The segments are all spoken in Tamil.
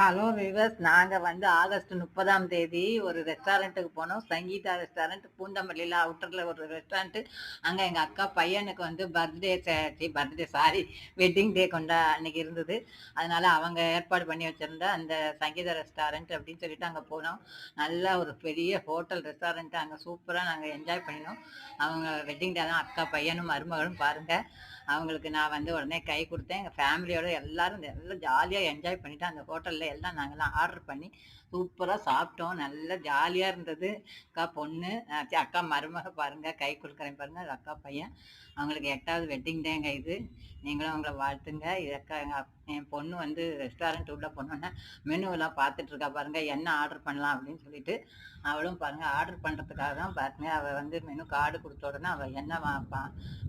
ஹலோ விவர்ஸ் நாங்கள் வந்து ஆகஸ்ட் முப்பதாம் தேதி ஒரு ரெஸ்டாரண்ட்டுக்கு போனோம். சங்கீதா ரெஸ்டாரண்ட் பூந்தமல்லியில் அவுட்டரில் ஒரு ரெஸ்டாரண்ட்டு அங்கே எங்கள் அக்கா பையனுக்கு வந்து birthday birthday sorry wedding day கொண்டா அன்னைக்கு இருந்தது. அதனால் அவங்க ஏற்பாடு பண்ணி வச்சுருந்த அந்த சங்கீதா ரெஸ்டாரண்ட் அப்படின்னு சொல்லிட்டு அங்கே போனோம். நல்ல ஒரு பெரிய ஹோட்டல் ரெஸ்டாரண்ட்டு அங்கே சூப்பராக நாங்கள் என்ஜாய் பண்ணினோம். அவங்க வெட்டிங் டே தான் அக்கா பையனும் மருமகளும் பாருங்கள் அவங்களுக்கு நான் வந்து உடனே கை கொடுத்தேன். எங்கள் ஃபேமிலியோட எல்லோரும் எல்லாம் ஜாலியாக என்ஜாய் பண்ணிவிட்டு அந்த ஹோட்டலில் எல்லாம் நாங்கள்லாம் ஆர்டர் பண்ணி சூப்பராக சாப்பிட்டோம். நல்லா ஜாலியாக இருந்தது. அக்கா பொண்ணு அக்கா மருமக பாருங்க கை கொடுக்குறேன் பாருங்க அக்கா பையன். அவங்களுக்கு எட்டாவது வெட்டிங் டேங்க இது. நீங்களும் அவங்கள வாழ்த்துங்க. இது அக்கா எங்கள் என் பொண்ணு வந்து ரெஸ்டாரண்ட் உள்ள போனோன்னே மெனுவெல்லாம் பார்த்துட்டு இருக்கா பாருங்க என்ன ஆர்டர் பண்ணலாம் அப்படின்னு சொல்லிட்டு அவளும் பாருங்க ஆர்டர் பண்ணுறதுக்காக தான் பாருங்க அவள் வந்து மெனு கார்டு கொடுத்த உடனே அவள் என்ன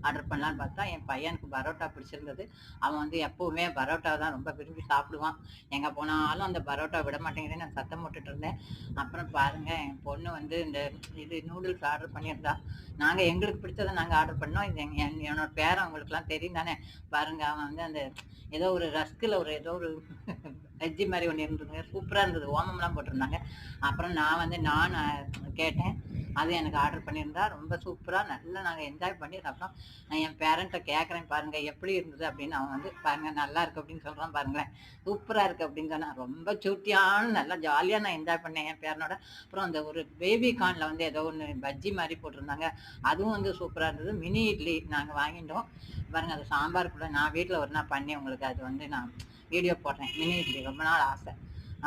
ஆர்டர் பண்ணலான்னு பார்த்தா என் பையனுக்கு பரோட்டா பிடிச்சிருந்தது. அவன் வந்து எப்பவுமே பரோட்டா தான் ரொம்ப விரும்பி சாப்பிடுவான். எங்கே போனாலும் அந்த பரோட்டா விட மாட்டேங்குதுன்னு நான் சத்தம் போட்டுட்டு இருந்தேன். அப்புறம் பாருங்க என் பொண்ணு வந்து இந்த இது நூடுல்ஸ் ஆர்டர் பண்ணியிருந்தா. நாங்கள் எங்களுக்கு பிடிச்சதை நாங்கள் ஆர்டர் பண்ணோம். இது என் என்னோட பேரன் அவங்களுக்குலாம் தெரியும் தானே. பாருங்க அவன் வந்து அந்த ஏதோ ஒரு ரஸ்கில் ஒரு ஏதோ ஒரு வெஜ்ஜி மாதிரி ஒன்று இருந்ததுங்க. சூப்பராக இருந்தது. ஓமம்லாம் போட்டிருந்தாங்க. அப்புறம் நான் வந்து நான் கேட்டேன். அது எனக்கு ஆர்டர் பண்ணியிருந்தா ரொம்ப சூப்பராக நல்லா நாங்கள் என்ஜாய் பண்ணி சாப்பிட்டோம் நான் என் பேரண்ட்டை கேட்குறேன் பாருங்கள் எப்படி இருந்தது அப்படின்னு அவன் வந்து பாருங்கள் நல்லா இருக்கு அப்படின்னு சொல்கிறான் பாருங்களேன். சூப்பராக இருக்குது அப்படின்னு சொன்னால் ரொம்ப சூட்டியான நல்லா ஜாலியாக நான் என்ஜாய் பண்ணேன் என் பேரனோட அப்புறம் அந்த ஒரு பேபி கார்னில் வந்து ஏதோ ஒன்று பஜ்ஜி மாதிரி போட்டிருந்தாங்க. அதுவும் வந்து சூப்பராக இருந்தது. மினி இட்லி நாங்கள் வாங்கிட்டோம். பாருங்கள் அது சாம்பார் கூட நான் வீட்டில் ஒரு நாள் பண்ணி உங்களுக்கு. அது வந்து நான் வீடியோ போடுறேன். மினி இட்லி ரொம்ப நாள் ஆசை.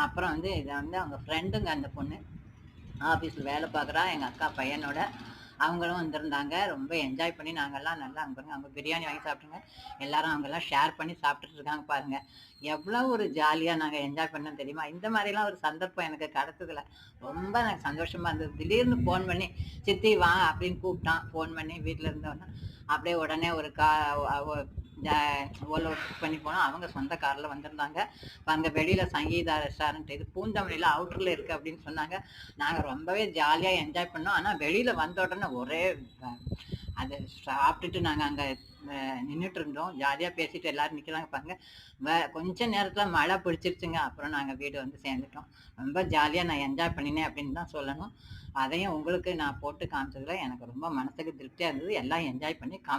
அப்புறம் வந்து இதை வந்து அவங்க ஃப்ரெண்டுங்க அந்த பொண்ணு ஆஃபீஸில் வேலை பார்க்குறா எங்கள் அக்கா பையனோட. அவங்களும் வந்திருந்தாங்க. ரொம்ப என்ஜாய் பண்ணி நாங்கெல்லாம் நல்லா அங்கே பாருங்க அவங்க பிரியாணி வாங்கி சாப்பிட்டுங்க. எல்லாரும் அவங்கெல்லாம் ஷேர் பண்ணி சாப்பிட்டுட்டு இருக்காங்க பாருங்க. எவ்வளோ ஒரு ஜாலியாக நாங்கள் என்ஜாய் பண்ணோம் தெரியுமா? இந்த மாதிரிலாம் ஒரு சந்தர்ப்பம் எனக்கு கிடைச்சதுல ரொம்ப எனக்கு சந்தோஷமாக இருந்தது. திடீர்னு ஃபோன் பண்ணி சித்தி வா அப்படின்னு கூப்பிட்டான். ஃபோன் பண்ணி வீட்டில் இருந்தோன்னா அப்படியே உடனே ஒரு கா ஓலோ புக் பண்ணி போனோம் அவங்க சொந்த காரில் வந்திருந்தாங்க. அங்கே வெளியில் சங்கீதா ரெஸ்டாரண்ட் இது பூந்தமல்லியில் அவுட்டரில் இருக்குது அப்படின்னு சொன்னாங்க. நாங்கள் ரொம்பவே ஜாலியாக என்ஜாய் பண்ணோம். ஆனால் வெளியில் வந்த உடனே ஒரே அது சாப்பிட்டுட்டு நாங்கள் அங்கே நின்றுட்டு இருந்தோம் ஜாலியாக பேசிட்டு எல்லாரும் நிற்கிறாங்க பாருங்க. வே கொஞ்ச நேரத்தில் மழை பிடிச்சிருச்சுங்க. அப்புறம் நாங்கள் வீடு வந்து சேர்ந்துட்டோம். ரொம்ப ஜாலியாக நான் என்ஜாய் பண்ணினேன் அப்படின்னு தான் சொல்லணும். அதையும் உங்களுக்கு நான் போட்டு காமிச்சதுல எனக்கு ரொம்ப மனசுக்கு திருப்தியாக இருந்தது. எல்லாம் என்ஜாய் பண்ணி காமி